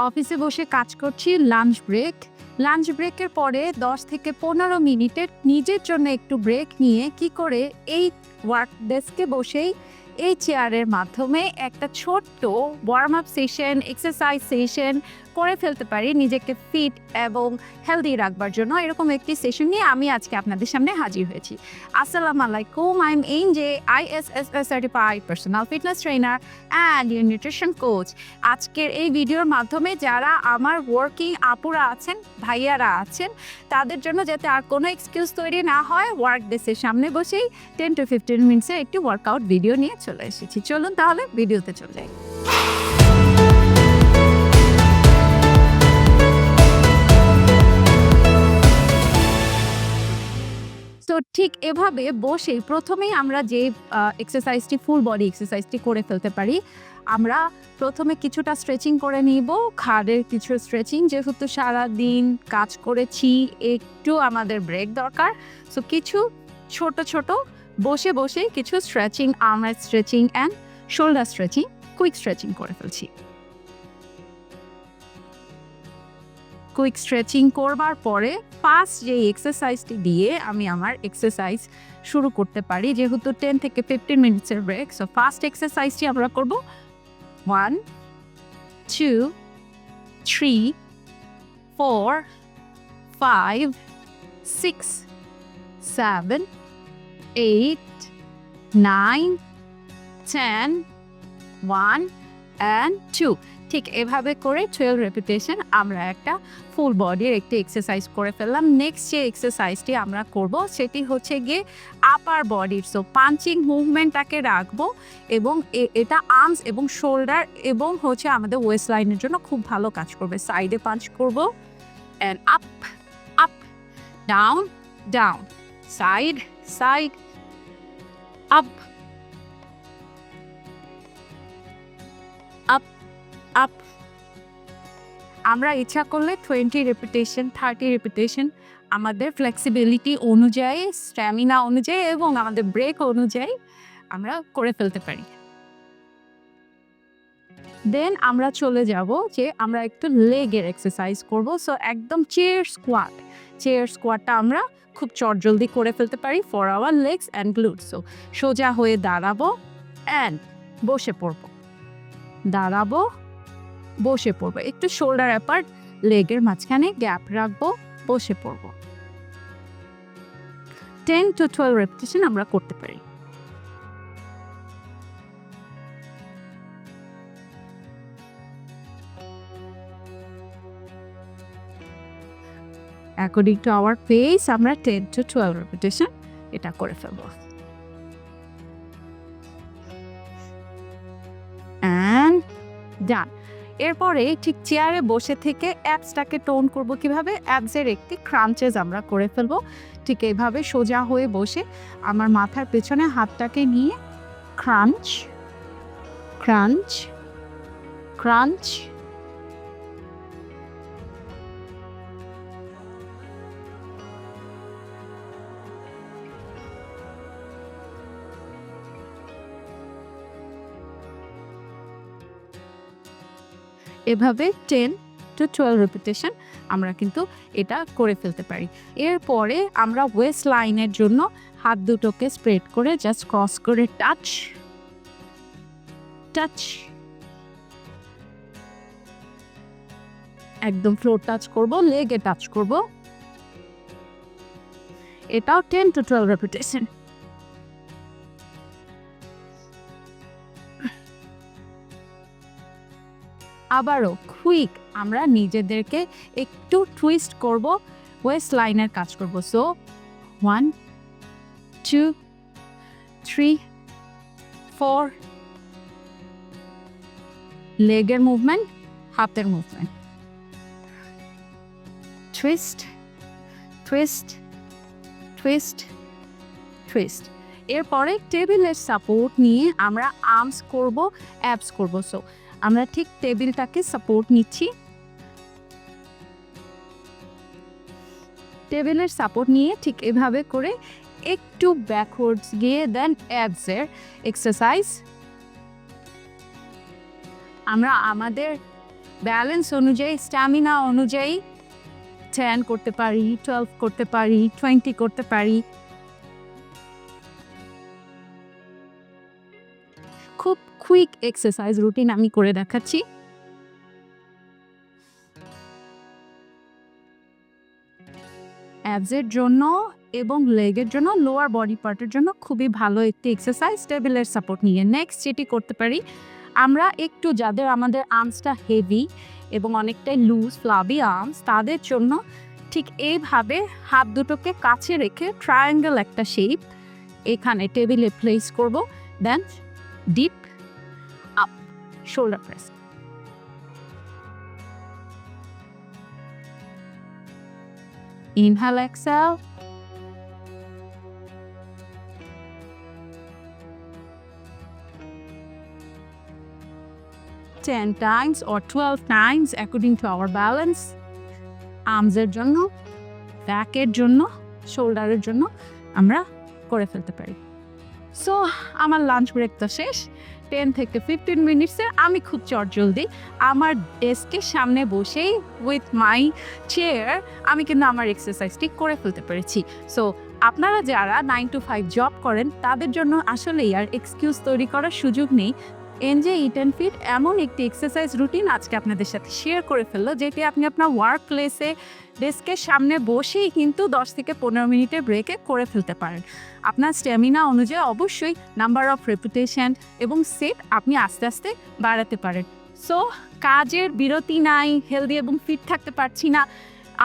অফিসে বসে কাজ করছি লাঞ্চ ব্রেক। লাঞ্চ ব্রেকের পরে দশ থেকে পনেরো মিনিটের নিজের জন্য একটু ব্রেক নিয়ে কি করে এই ওয়ার্ক ডেস্কে বসেই এই চেয়ারের মাধ্যমে একটা ছোট্ট warm up session exercise session করে ফেলতে পারি, নিজেকে ফিট এবং হেলদি রাখবার জন্য। এরকম একটি সেশন নিয়ে আমি আজকে আপনাদের সামনে হাজির হয়েছি। আসসালামু আলাইকুম I am N J I S S S certified personal fitness trainer and nutrition coach আজকের এই ভিডিওর মাধ্যমে যারা আমার ওয়ার্কিং আপুরা আছেন, ভাইয়ারা আছেন, তাদের জন্য যাতে আর কোনো এক্সকিউজ তৈরি না হয় ওয়ার্ক ডেসের সামনে বসেই টেন টু ফিফটিন মিনিটসের একটি ওয়ার্কআউট ভিডিও নিয়ে চলে এসেছি। চলুন তাহলে ভিডিওতে চলে যাই। তো ঠিক এভাবে বসে প্রথমেই আমরা যে এক্সারসাইজটি ফুল বডি এক্সারসাইজটি করে ফেলতে পারি, আমরা প্রথমে কিছুটা স্ট্রেচিং করে নিব। ঘাড়ের কিছু স্ট্রেচিং যেহেতু সারা দিন কাজ করেছি, একটু আমাদের ব্রেক দরকার। সো কিছু ছোট ছোট বসে বসে কিছু stretching আর্মের stretching and shoulder stretching quick stretching করে ফেলছি। কুইক স্ট্রেচিং করবার পরে ফার্স্ট যে এক্সারসাইজটি দিয়ে আমি আমার এক্সারসাইজ শুরু করতে পারি, যেহেতু টেন থেকে ফিফটিন মিনিটসের ব্রেক সো ফার্স্ট এক্সারসাইজটি আমরা করব। One two three four five six seven eight nine ten one and two ঠিক এভাবে করে টুয়েলভ রেপিটেশন আমরা একটা ফুল বডির একটি এক্সারসাইজ করে ফেললাম। নেক্সট যে এক্সারসাইজটি আমরা করব সেটি হচ্ছে গিয়ে আপার বডির সো পাঞ্চিং মুভমেন্টটাকে রাখব এবং এটা আর্মস এবং শোল্ডার এবং হচ্ছে আমাদের ওয়েস্ট লাইনের জন্য খুব ভালো কাজ করবে। সাইডে পাঞ্চ করব and up up down down side side up up up আমরা ইচ্ছা করলে টোয়েন্টি রেপিটেশন থার্টি রেপিটেশন আমাদের ফ্লেক্সিবিলিটি অনুযায়ী স্ট্যামিনা অনুযায়ী এবং আমাদের ব্রেক অনুযায়ী আমরা করে ফেলতে পারি। দেন আমরা চলে যাব যে আমরা একটু লেগের এক্সারসাইজ করব। সো একদম চেয়ার স্কোয়াট চেয়ার স্কোয়াটটা আমরা খুব চটজলদি করে ফেলতে পারি for our legs and glute so সোজা হয়ে দাঁড়াবো অ্যান্ড বসে পড়ব। দাঁড়াবো, বসে পড়ব। একটু শোল্ডার অ্যাপার্ট লেগের মাঝখানে গ্যাপ রাখব, বসে পড়ব। টেন টু টুয়েলভ রেপিটেশন আমরা করতে পারি। অ্যাকর্ডিং টু আওয়ার পেস আমরা টেন টু টুয়েলভ রেপিটেশন এটা করে ফেলব। অ্যান্ড ডান এরপরে ঠিক চেয়ারে বসে থেকে অ্যাপসটাকে টোন করব কীভাবে? অ্যাপসের একটি ক্রাঞ্চেস আমরা করে ফেলব। ঠিক এইভাবে সোজা হয়ে বসে আমার মাথার পেছনে হাতটাকে নিয়ে ক্রাঞ্চ ক্রাঞ্চ ক্রাঞ্চ এভাবে টেন টু টুয়েলভ রেপিটেশন আমরা কিন্তু এটা করে ফেলতে পারি। এরপরে আমরা ওয়েস্ট লাইনের জন্য হাত দুটোকে স্প্রেড করে জাস্ট ক্রস করে টাচ টাচ একদম ফ্লোর টাচ করব লেগে টাচ করব। এটাও টেন টু টুয়েলভ রেপিটেশন আবারও কুইক আমরা নিজেদেরকে একটু টুইস্ট করব ওয়েস্ট লাইনের কাজ করব। So one two three four লেগের movement হাতের movement twist twist twist twist এরপরে টেবিলের সাপোর্ট নিয়ে আমরা আর্মস করব অ্যাপস করব। সো আমরা ঠিক টেবিলটাকে সাপোর্ট নিচ্ছি। টেবিলের সাপোর্ট নিয়ে ঠিক এভাবে করে একটু ব্যাকওয়ার্ডস গিয়ে দেন অ্যাবসের এক্সারসাইজ আমরা আমাদের ব্যালেন্স অনুযায়ী স্ট্যামিনা অনুযায়ী টেন করতে পারি টুয়েলভ করতে পারি টোয়েন্টি করতে পারি। খুব কুইক এক্সারসাইজ রুটিন আমি করে দেখাচ্ছি। অ্যাবসের জন্য এবং লেগের জন্য লোয়ার বডি পার্টের জন্য খুবই ভালো একটি এক্সারসাইজ টেবিলের সাপোর্ট নিয়ে। নেক্সট যেটি করতে পারি, আমরা একটু যাদের আমাদের আর্মসটা হেভি এবং অনেকটাই লুজ ফ্লাবি আর্মস তাদের জন্য ঠিক এইভাবে হাত দুটোকে কাছে রেখে ট্রায়াঙ্গেল একটা শেপ এখানে টেবিলে প্লেস করব। Then deep up, shoulder press Inhale, exhale. Ten times or twelve times according to our balance. arms আর্মসের জন্য ব্যাকের জন্য শোল্ডারের জন্য আমরা করে ফেলতে পারি সো আমার লাঞ্চ ব্রেক তো শেষ। টেন থেকে ফিফটিন মিনিটসে আমি খুব চটজলদি আমার ডেস্কের সামনে বসেই উইথ মাই চেয়ার আমি কিন্তু আমার এক্সারসাইজটি করে ফেলতে পেরেছি। সো আপনারা যারা নাইন টু ফাইভ জব করেন, তাদের জন্য আসলেই আর এক্সকিউজ তৈরি করার সুযোগ নেই। এনজে ইট অ্যান্ড ফিট এমন একটি এক্সারসাইজ রুটিন আজকে আপনাদের সাথে শেয়ার করে ফেলল, যেটি আপনি আপনার ওয়ার্ক প্লেসে ডেস্কের সামনে বসেই কিন্তু দশ থেকে পনেরো মিনিটের ব্রেকে করে ফেলতে পারেন। আপনার স্ট্যামিনা অনুযায়ী অবশ্যই নাম্বার অফ রেপুটেশন এবং সেট আপনি আস্তে আস্তে বাড়াতে পারেন। সো কাজের বিরতি নাই হেলদি এবং ফিট থাকতে পারছি না,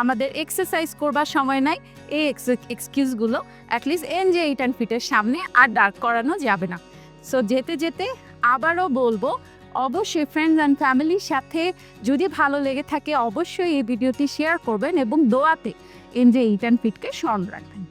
আমাদের এক্সারসাইজ করবার সময় নাই, এই এক্সকিউজগুলো অ্যাটলিস্ট এন যে এইট অ্যান্ড ফিটের সামনে আর ডার্ক করানো যাবে না। সো যেতে যেতে আবারও বলব, অবশ্যই ফ্রেন্ডস অ্যান্ড ফ্যামিলির সাথে যদি ভালো লেগে থাকে, অবশ্যই এই ভিডিওটি শেয়ার করবেন এবং দোয়াতে এনজে ইট অ্যান্ড ফিটকে স্মরণ রাখবেন।